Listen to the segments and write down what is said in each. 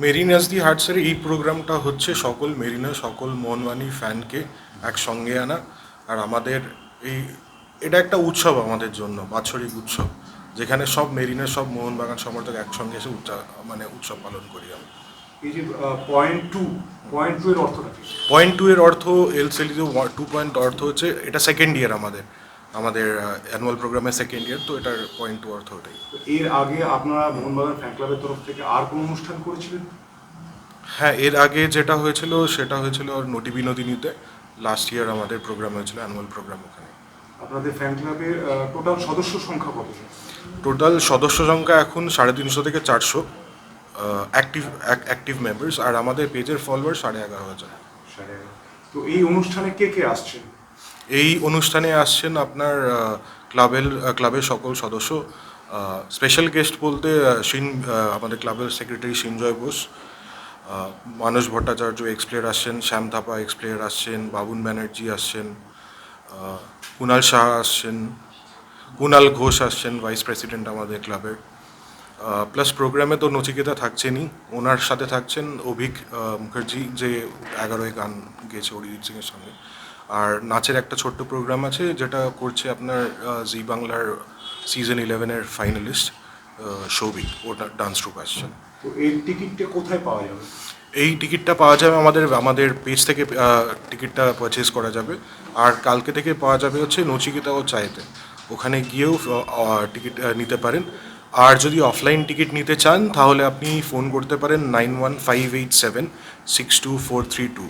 মেরিনাসদি হার্টসের এই প্রোগ্রামটা হচ্ছে সকল মেরিনা সকল মনওয়ানি ফ্যানকে একসঙ্গে আনা। আর আমাদের এই এটা একটা উৎসব আমাদের জন্য বাৎসরিক উৎসব যেখানে সব মেরিনা সব মোহনবাগান সমর্থক একসঙ্গে এসে উৎসা- মানে উৎসব পালন করি আমরা। এই যে পয়েন্ট টু পয়েন্ট টু এর অর্থটা পয়েন্ট টু এর অর্থ এল সেলিতে টু পয়েন্ট অর্থ হচ্ছে এটা সেকেন্ড ইয়ার আমাদের। আমাদের অ্যানুয়াল প্রোগ্রামের সেকেন্ড ইয়ার তো এটার পয়েন্ট টু অর্থ ওটাই এর আগে আপনারা মোহনবাগান ফ্যান ক্লাবের তরফ থেকে আর কোনো অনুষ্ঠান করেছিলেন? হ্যাঁ এর আগে যেটা হয়েছিল সেটা হয়েছিল আর নটি বিনোদিনীতে। লাস্ট ইয়ার আমাদের প্রোগ্রাম হয়েছিল অ্যানুয়াল প্রোগ্রাম ওখানে। আপনাদের ফ্যান ক্লাবের টোটাল সদস্য সংখ্যা কত? টোটাল সদস্য সংখ্যা এখন সাড়ে তিনশো থেকে চারশো অ্যাক্টিভ অ্যাক্টিভ মেম্বার্স আর আমাদের পেজের ফলোয়ার সাড়ে এগারো হাজার। তো এই অনুষ্ঠানে কে কে আসছেন? এই অনুষ্ঠানে আসছেন আপনার ক্লাবের ক্লাবের সকল সদস্য। স্পেশাল গেস্ট বলতে সিন আমাদের ক্লাবের secretary Sanjoy Bose Manas Bhattacharya ex player আসছেন, শ্যাম থাপা এক্স প্লেয়ার আসছেন, বাবুন ব্যানার্জি আসছেন কুণাল শাহ আসছেন কুণাল ঘোষ আসছেন ভাইস প্রেসিডেন্ট আমাদের ক্লাবের। প্লাস প্রোগ্রামে তো নচিকেতা থাকছেনই, ওনার সাথে থাকছেন অভিক মুখার্জি, যে এগারোয় গান গেয়েছে অরিজিৎ সিংয়ের সঙ্গে। আর নাচের একটা ছোট্ট প্রোগ্রাম আছে যেটা করছে আপনার জি বাংলার সিজন ইলেভেনের ফাইনালিস্ট সৌভিক। ওটা ডান্স ট্রুপ আসছেন তো এই টিকিটটা কোথায় পাওয়া যাবে? এই টিকিটটা পাওয়া যাবে আমাদের আমাদের পেজ থেকে টিকিটটা পারচেস করা যাবে। আর কালকে থেকে পাওয়া যাবে হচ্ছে নচিকেতা ও চায়েতে। ওখানে গিয়েও টিকিট নিতে পারেন। আর যদি অফলাইন টিকিট নিতে চান তাহলে আপনি ফোন করতে পারেন nine one five eight seven six two four three two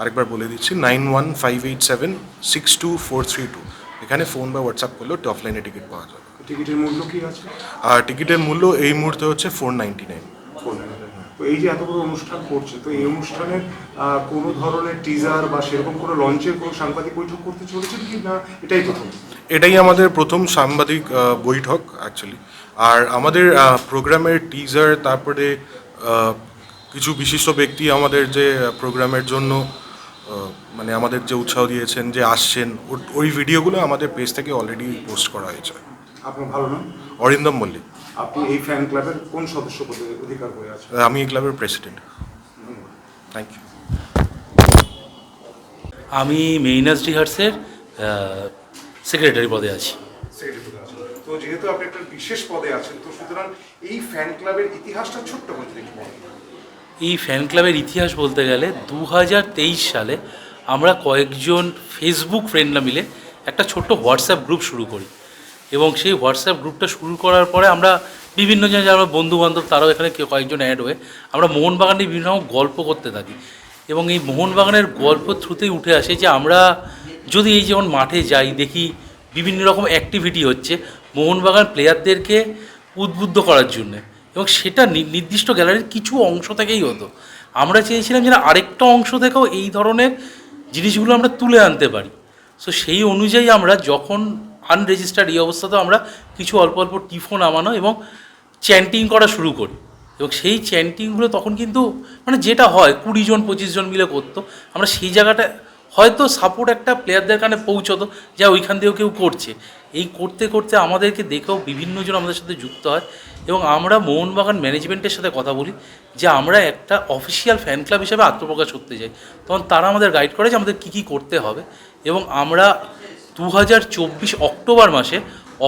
আরেকবার বলে দিচ্ছি nine one five eight seven six two four three two এখানে ফোন বা হোয়াটসঅ্যাপ করলেও অফলাইনে টিকিট পাওয়া যাবে। টিকিটের মূল্য কি আছে? আর টিকিটের মূল্য এই মুহূর্তে হচ্ছে ফোর নাইনটি নাইন তো এই যে এত বড় অনুষ্ঠান করছে তো এই অনুষ্ঠানের কোনো ধরনের টিজার বা সেরকম কোনো লঞ্চের কোনো সাংবাদিক বৈঠক করতে চলেছেন কি না এটাই প্রথম? এটাই আমাদের প্রথম সাংবাদিক বৈঠক অ্যাকচুয়ালি আর আমাদের প্রোগ্রামের টিজার তারপরে কিছু বিশিষ্ট ব্যক্তি আমাদের যে প্রোগ্রামের জন্য মানে আমাদের যে উৎসাহ দিয়েছেন যে আসছেন ওই ভিডিওগুলো আমাদের পেজ থেকে অলরেডি পোস্ট করা হয়েছে। আপনার ভালো নাম? অরিন্দম মল্লিক। আপনি এই ফ্যান ক্লাবের কোন সদস্য পদে অধিকার করে আছেন? আমি এই ক্লাবের প্রেসিডেন্ট থ্যাংক ইউ আমি মেইনাস রিহার্সের সেক্রেটারি পদে আছি। তো যেহেতু আপনি একটা বিশেষ পদে আছেন তো সুতরাং এই ফ্যান ক্লাবের ইতিহাসটা ছোট্ট করে। এই ফ্যান ক্লাবের ইতিহাস বলতে গেলে দু হাজার তেইশ সালে আমরা কয়েকজন ফেসবুক ফ্রেন্ডরা মিলে একটা ছোট্ট হোয়াটসঅ্যাপ গ্রুপ শুরু করি। এবং সেই হোয়াটসঅ্যাপ গ্রুপটা শুরু করার পরে আমরা বিভিন্ন জন যারা বন্ধু বান্ধব তারাও এখানে কয়েকজন অ্যাড হয়ে আমরা মোহনবাগানে বিভিন্ন রকম গল্প করতে থাকি। এবং এই মোহনবাগানের গল্প থ্রুতেই উঠে আসে যে আমরা যদি এই যেমন মাঠে যাই, দেখি বিভিন্ন রকম অ্যাক্টিভিটি হচ্ছে মোহনবাগান প্লেয়ারদেরকে উদ্বুদ্ধ করার জন্যে। এবং সেটা নির্দিষ্ট গ্যালারির কিছু অংশ থেকেই হতো। আমরা চেয়েছিলাম যে না আরেকটা অংশ থেকেও এই ধরনের জিনিসগুলো আমরা তুলে আনতে পারি। সো সেই অনুযায়ী আমরা যখন আনরেজিস্টার্ড এই অবস্থাতেও আমরা কিছু অল্প অল্প টিফোন আমানো এবং চ্যান্টিং করা শুরু করি। এবং সেই চ্যান্টিংগুলো তখন কিন্তু মানে যেটা হয়, কুড়ি জন, পঁচিশ জন মিলে করতো। আমরা সেই জায়গাটা হয়তো সাপোর্ট একটা প্লেয়ারদের কানে পৌঁছতো যা ওইখান দিয়েও কেউ করছে। এই করতে করতে আমাদেরকে দেখেও বিভিন্নজন আমাদের সাথে যুক্ত হয়। এবং আমরা মোহনবাগান ম্যানেজমেন্টের সাথে কথা বলি যে আমরা একটা অফিসিয়াল ফ্যান ক্লাব হিসেবে আত্মপ্রকাশ করতে চাই। তখন তারা আমাদের গাইড করে যে আমাদের কী কী করতে হবে এবং আমরা দু হাজার চব্বিশ অক্টোবর মাসে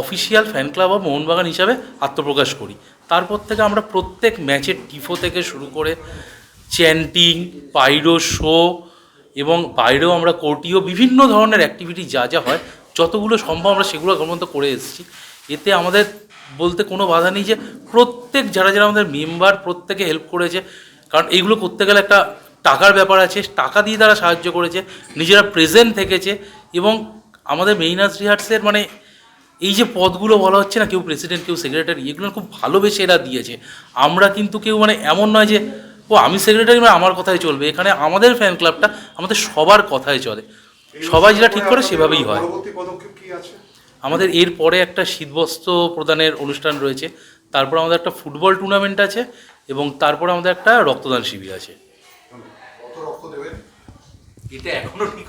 official fan club of Mohun Bagan হিসাবে আত্মপ্রকাশ করি। তারপর থেকে আমরা প্রত্যেক ম্যাচের টিফো থেকে শুরু করে চ্যান্টিং পাইরো শো এবং বাইরেও আমরা কোর্টিও বিভিন্ন ধরনের অ্যাক্টিভিটি যা যা হয়, যতগুলো সম্ভব আমরা সেগুলো পর্যন্ত করে এসেছি। এতে আমাদের বলতে কোনো বাধা নেই যে প্রত্যেক যারা যারা আমাদের মেম্বার প্রত্যেকে হেল্প করেছে, কারণ এইগুলো করতে গেলে একটা টাকার ব্যাপার আছে, টাকা দিয়ে তারা সাহায্য করেছে, নিজেরা প্রেজেন্ট থেকেছে এবং আমাদের মেইনাস রিহার্সের মানে এই যে পদগুলো বলা হচ্ছে না, কেউ প্রেসিডেন্ট কেউ সেক্রেটারি এগুলো খুব ভালোবেসে এরা দিয়েছে। আমরা কিন্তু কেউ মানে এমন নয় যে, ও, আমি সেক্রেটারি মানে আমার কথাই চলবে। এখানে আমাদের ফ্যান ক্লাবটা আমাদের সবার কথাই চলে। সবাই যেটা ঠিক করে সেভাবেই হয় পরবর্তী পদক্ষেপ কি আছে আমাদের এরপরে একটা শীতবস্ত্র প্রদানের অনুষ্ঠান রয়েছে। তারপর আমাদের একটা ফুটবল টুর্নামেন্ট আছে এবং তারপর আমাদের একটা রক্তদান শিবির আছে। এটা এখনও ঠিক